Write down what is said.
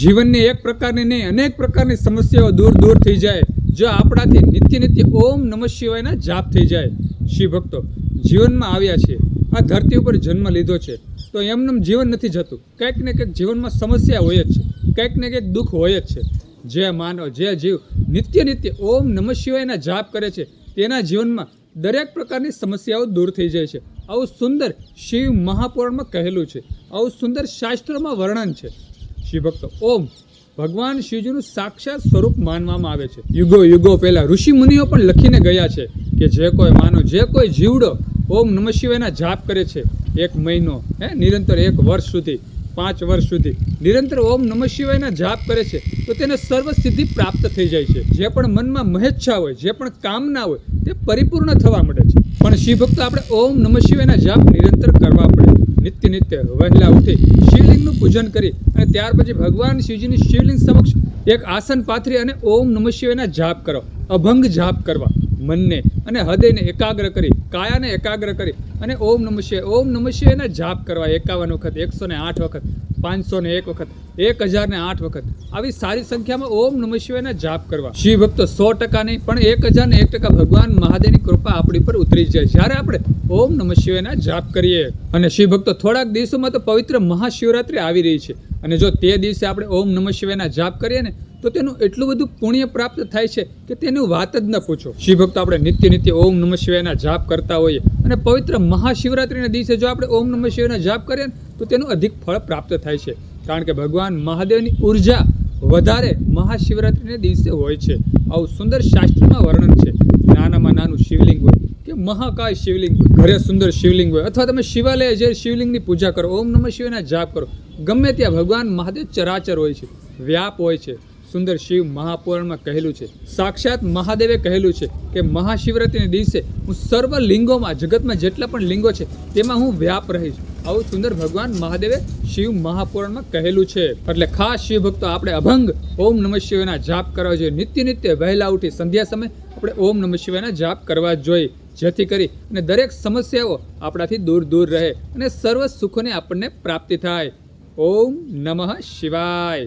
જીવનની એક પ્રકારની નહીં, અનેક પ્રકારની સમસ્યાઓ દૂર દૂર થઈ જાય. જો આપણાથી નિત્ય નિત્ય ઓમ નમ શિવાયના જાપ થઈ જાય, શિવ ભક્તો, જીવનમાં આવ્યા છીએ આ ધરતી ઉપર જન્મ લીધો છે, તો એમનેમ જીવન નથી જતું. કંઈક ને કંઈક જીવનમાં સમસ્યા હોય જ છે, કંઈક ને કંઈક દુઃખ હોય જ છે. જે માનવ, જે જીવ નિત્ય નિત્ય ઓમ નમ શિવાયના જાપ કરે છે, તેના જીવનમાં દરેક પ્રકારની સમસ્યાઓ દૂર થઈ જાય છે. આવું સુંદર શિવ મહાપુરાણમાં કહેલું છે. આવું સુંદર શાસ્ત્રોમાં વર્ણન છે. શિવ ભક્તો. ઓમ. ભગવાન શિવજીનું સાક્ષાત સ્વરૂપ માનવામાં આવે છે. યુગો યુગો પહેલા ઋષિ મુનિઓ પણ લખીને ગયા છે કે જે કોઈ માનો, જે કોઈ જીવડો ઓમ નમઃ શિવાયના જાપ કરે છે, એક મહિનો, હે, નિરંતર એક વર્ષ સુધી, પાંચ વર્ષ સુધી, નિરંતર ઓમ નમઃ શિવાયના જાપ કરે છે, તો તેને સર્વ સિદ્ધિ પ્રાપ્ત થઈ જાય છે. જે પણ મનમાં મહેચ્છા હોય, જે પણ કામના હોય, તે પરિપૂર્ણ થવા માંડે છે. પણ શિવ ભક્તો આપણે ઓમ નમઃ શિવાયના જાપ નિરંતર કરવા નિત્ય વહેલા ઉઠી શિવલિંગનું પૂજન કરી અને ત્યાર પછી ભગવાન શિવજીની શિવલિંગ સમક્ષ એક આસન પાથરી અને ઓમ નમઃ શિવાયના જાપ કરો, અભંગ જાપ કરવા. મનને અને હૃદયને એકાગ્ર કરી, કાયાને એકાગ્ર કરી અને ઓમ નમઃ ઓમ નમઃ શિવાયના જાપ કરવા એકાવન વખત એકસો ને આઠ વખત પાંચસો ને એક વખત એક હજાર ને આઠ વખત, આવી સારી સંખ્યામાં ઓમ નમઃ જાપ કરવા. શિવ ભક્તો સો ટકા નહીં, પણ એક હજાર ને એક ટકા ભગવાન મહાદેવની કૃપા આપણી પર ઉતરી જાય. જ્યારે આપણે ઓમ નમઃ શિવાયના જાપ કરીએ અને શિવ ભક્તો થોડાક દિવસોમાં તો પવિત્ર મહાશિવરાત્રિ આવી રહી છે. અને જો તે દિવસે આપણે ઓમ નમઃ શિવાયના જાપ કરીએ ને, તો તેનું એટલું બધું પુણ્ય પ્રાપ્ત થાય છે કે તેની વાત જ ન પૂછો. શિવ ભક્તો આપણે નિત્ય નિત્ય ઓમ નમઃ શિવાયના જાપ કરતા હોઈએ. અને પવિત્ર મહાશિવરાત્રિના દિવસે જો આપણે ઓમ નમઃ શિવાયના જાપ કરીએ ને, તો તેનું અધિક ફળ પ્રાપ્ત થાય છે. કારણ કે ભગવાન મહાદેવની ઊર્જા વધારે મહાશિવરાત્રિને દિવસે હોય છે. આવું સુંદર શાસ્ત્રમાં વર્ણન છે. નાનામાં નાનું શિવલિંગ હોય મહાકાય શિવલિંગ ઘરે સુંદર શિવલિંગ હોય, અથવા તમે શિવાલય જે શિવલિંગની પૂજા કરો, ઓમ નમઃ શિવના જાપ કરો, ગમે ત્યાં ભગવાન મહાદેવ ચરાચર હોય છે, વ્યાપ હોય છે, સુંદર શિવ મહાપુરાણમાં કહેલું છે, સાક્ષાત મહાદેવે કહેલું છે કે મહાશિવરાત્રિના દિવસે હું સર્વ લિંગોમાં, જગતમાં જેટલા પણ લિંગો છે, તેમાં હું વ્યાપ રહીશ. આવું સુંદર ભગવાન મહાદેવે શિવ મહાપુરાણમાં કહેલું છે. એટલે ખાસ શિવ ભક્તો આપણે અભંગ ઓમ નમઃ શિવના જાપ કરવા જોઈએ. નિત્ય નિત્ય વહેલા ઉઠી, સંધ્યા સમય આપણે ઓમ નમઃ શિવાયના જાપ કરવા જોઈએ, જેથી કરી અને દરેક સમસ્યાઓ આપણાથી દૂર દૂર રહે અને સર્વ સુખોને આપણને પ્રાપ્તિ થાય. ઓમ નમઃ શિવાય.